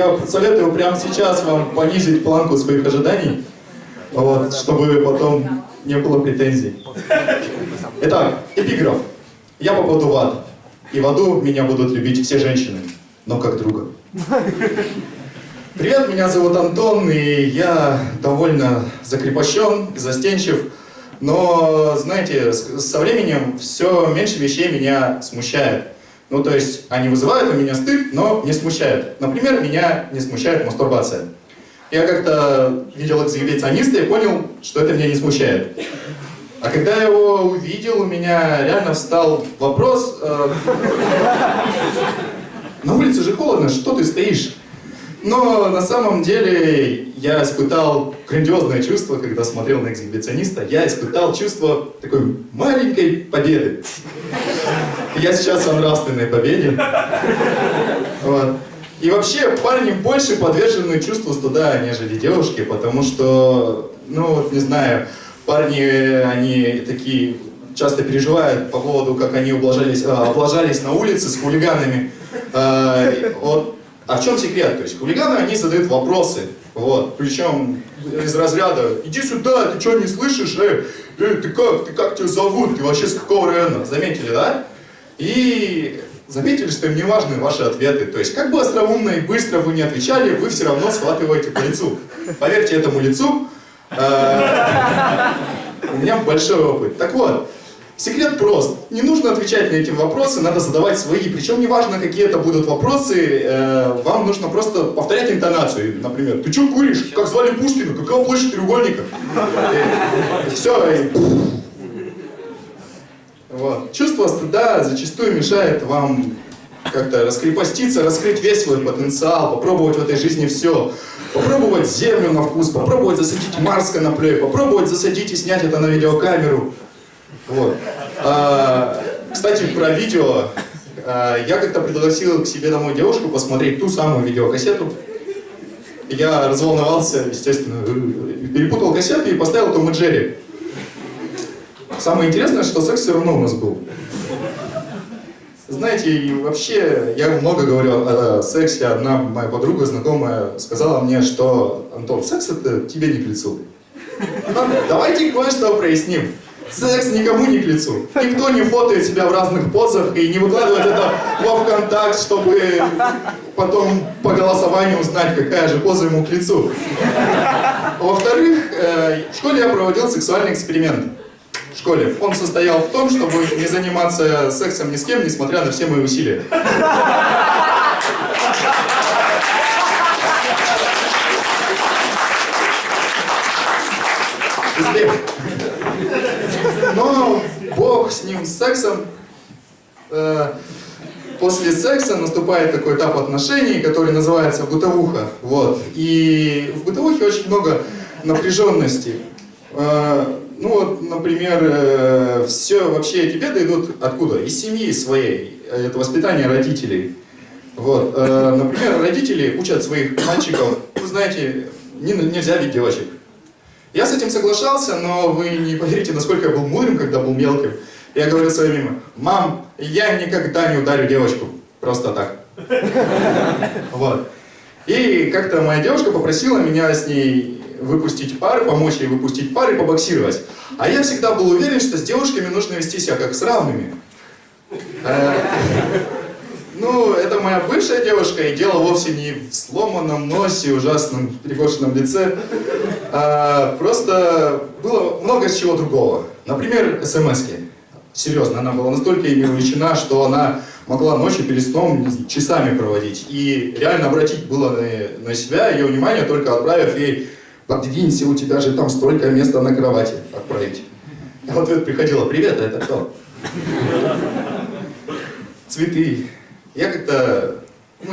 я советую прямо сейчас вам понизить планку своих ожиданий, вот, чтобы потом не было претензий. Итак, эпиграф. Я попаду в ад, и в аду меня будут любить все женщины, но как друга. Привет, меня зовут Антон, и я довольно закрепощен, застенчив, но, знаете, со временем все меньше вещей меня смущает. Ну, то есть, они вызывают у меня стыд, но не смущают. Например, меня не смущает мастурбация. Я как-то видел эксгибициониста и понял, что это меня не смущает. А когда я его увидел, у меня реально встал вопрос, э, на улице же холодно, что ты стоишь? Но на самом деле я испытал грандиозное чувство, когда смотрел на эксгибициониста. Я испытал чувство такой маленькой победы. Я сейчас о нравственной победе. Вот. И вообще парни больше подвержены чувству стыда, нежели девушки, потому что, ну вот не знаю, парни, они такие часто переживают по поводу, как они облажались, а, облажались на улице с хулиганами. А, вот. А в чем секрет? То есть хулиганы, они задают вопросы, вот, причем из разряда «иди сюда, ты что, не слышишь? Э, э, ты как, ты как тебя зовут? Ты вообще с какого района?» Заметили, да? И заметили, что им не важны ваши ответы. То есть, как бы остроумно и быстро вы не отвечали, вы все равно схватываете по лицу. Поверьте этому лицу, э, у меня большой опыт. Так вот, секрет прост. Не нужно отвечать на эти вопросы, надо задавать свои. Причем неважно, какие это будут вопросы, э, вам нужно просто повторять интонацию. Например, ты что куришь? Как звали Пушкина? Какова площадь треугольника? Все, вот. Чувство стыда зачастую мешает вам как-то раскрепоститься, раскрыть весь свой потенциал, попробовать в этой жизни все. Попробовать землю на вкус, попробовать засадить Марс коноплей, попробовать засадить и снять это на видеокамеру. Вот. А, кстати, про видео. А, я как-то пригласил к себе домой девушку посмотреть ту самую видеокассету. Я разволновался, естественно, перепутал кассеты и поставил Том и Джерри. Самое интересное, что секс все равно у нас был. Знаете, вообще, я много говорю о сексе. Одна моя подруга, знакомая, сказала мне, что Антон, секс это тебе не к лицу. Давайте кое-что проясним. Секс никому не к лицу. Никто не фотоет себя в разных позах и не выкладывает это во ВКонтакт, чтобы потом по голосованию узнать, какая же поза ему к лицу. Во-вторых, э, в школе я проводил сексуальный эксперимент. Школе. Он состоял в том, чтобы не заниматься сексом ни с кем, несмотря на все мои усилия. Но бог с ним, с сексом. Э, После секса наступает такой этап отношений, который называется бытовуха. Вот. И в бытовухе очень много напряженности. Э, Ну вот, например, все вообще эти беды идут откуда? Из семьи своей. Это воспитание родителей. Вот. э, Например, родители учат своих мальчиков, вы знаете, не- нельзя бить девочек. Я с этим соглашался, но вы не поверите, насколько я был мудрым, когда был мелким. Я говорил своей маме, мам, я никогда не ударю девочку. Просто так. Вот. И как-то моя девушка попросила меня с ней выпустить пар, помочь ей выпустить пар и побоксировать. А я всегда был уверен, что с девушками нужно вести себя как с равными. Э, Ну, это моя бывшая девушка, и дело вовсе не в сломанном носе, ужасном перекошенном лице. А, просто было много чего другого. Например, смс-ки. Серьезно, она была настолько ими увлечена, что она могла ночью перед сном часами проводить. И реально обратить было на, на себя ее внимание, только отправив ей «Подвинься, у тебя же там столько места на кровати» отправить. А в ответ приходила «Привет, а это кто?» Цветы. Я как-то...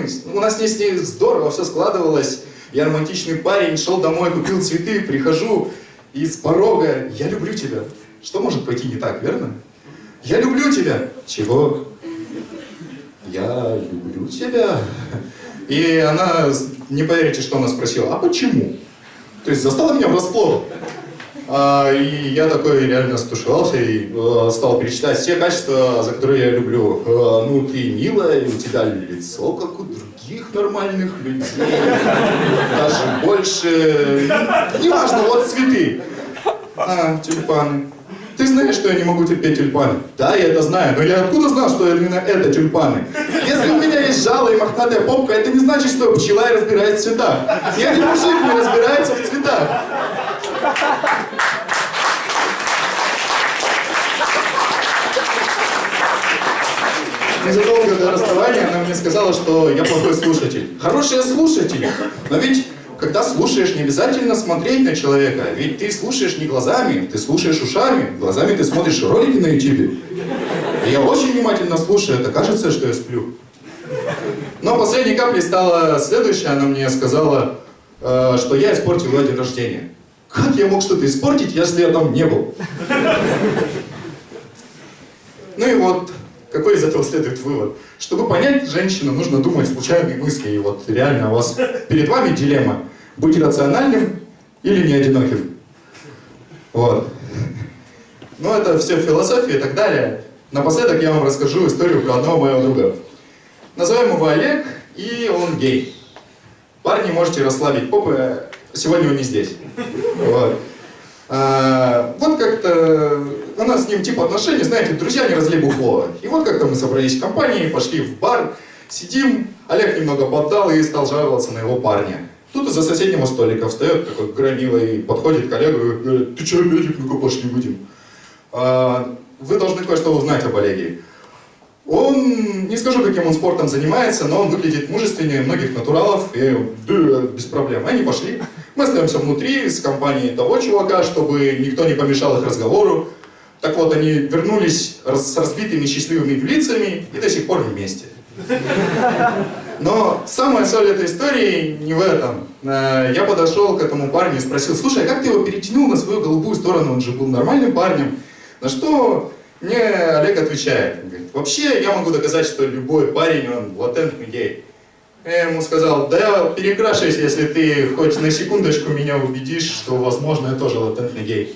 С- у нас с ней, с ней здорово все складывалось. Я романтичный парень, шел домой, купил цветы, прихожу, и с порога «Я люблю тебя». Что может пойти не так, верно? «Я люблю тебя». Чего? «Я люблю тебя». И она, не поверите, что она спросила, «А почему?» То есть застала меня врасплох. А, и я такой реально стушевался и э, стал перечислять все качества, за которые я люблю. Э, ну, ты милая, у тебя лицо, как у других. нормальных людей. Даже больше... Неважно, вот цветы. А, тюльпаны. Ты знаешь, что я не могу терпеть тюльпаны? Да, я это знаю, но я откуда знал, что именно это тюльпаны? Если у меня есть жало и мохнатая попка, это не значит, что пчела и разбирается в цветах. Ни один мужик не разбирается в цветах. Незадолго до расставания она мне сказала, что я плохой слушатель. Хороший я слушатель, но ведь когда слушаешь, не обязательно смотреть на человека. Ведь ты слушаешь не глазами, ты слушаешь ушами. Глазами ты смотришь ролики на. И я очень внимательно слушаю, это кажется, что я сплю. Но последней каплей стала следующая. Она мне сказала, э, что я испортил ее день рождения. Как я мог что-то испортить, если я там не был? Ну и вот, какой из этого следует вывод? Чтобы понять женщину, нужно думать случайные мысли. И вот реально у вас перед вами дилемма. Быть рациональным или не одиноким. Вот. Ну это все философия и так далее. Напоследок я вам расскажу историю про одного моего друга. Назовем его Олег, и он гей. Парни, можете расслабить попы, сегодня он не здесь. Вот. А, вот как-то у нас с ним типа отношения, знаете, друзья не разлей бухло. И вот как-то мы собрались в компании, пошли в бар, сидим, Олег немного поддал и стал жаловаться на его парня. Тут из-за соседнего столика встает такой громила и подходит к Олегу и говорит, ты че, Олег, ну-ка пошли будем. А, вы должны кое-что узнать об Олеге. Он, не скажу, каким он спортом занимается, но он выглядит мужественнее многих натуралов, и без проблем. Они пошли. Мы остаемся внутри с компанией того чувака, чтобы никто не помешал их разговору. Так вот, они вернулись с разбитыми счастливыми лицами и до сих пор вместе. Но самая соль этой истории не в этом. Э, Я подошел к этому парню и спросил, слушай, а как ты его перетянул на свою голубую сторону? Он же был нормальным парнем. На что мне Олег отвечает, он говорит, вообще я могу доказать, что любой парень, он латентный гей. Я ему сказал, да я перекрашивайся, если ты хоть на секундочку меня убедишь, что, возможно, я тоже латентный гей.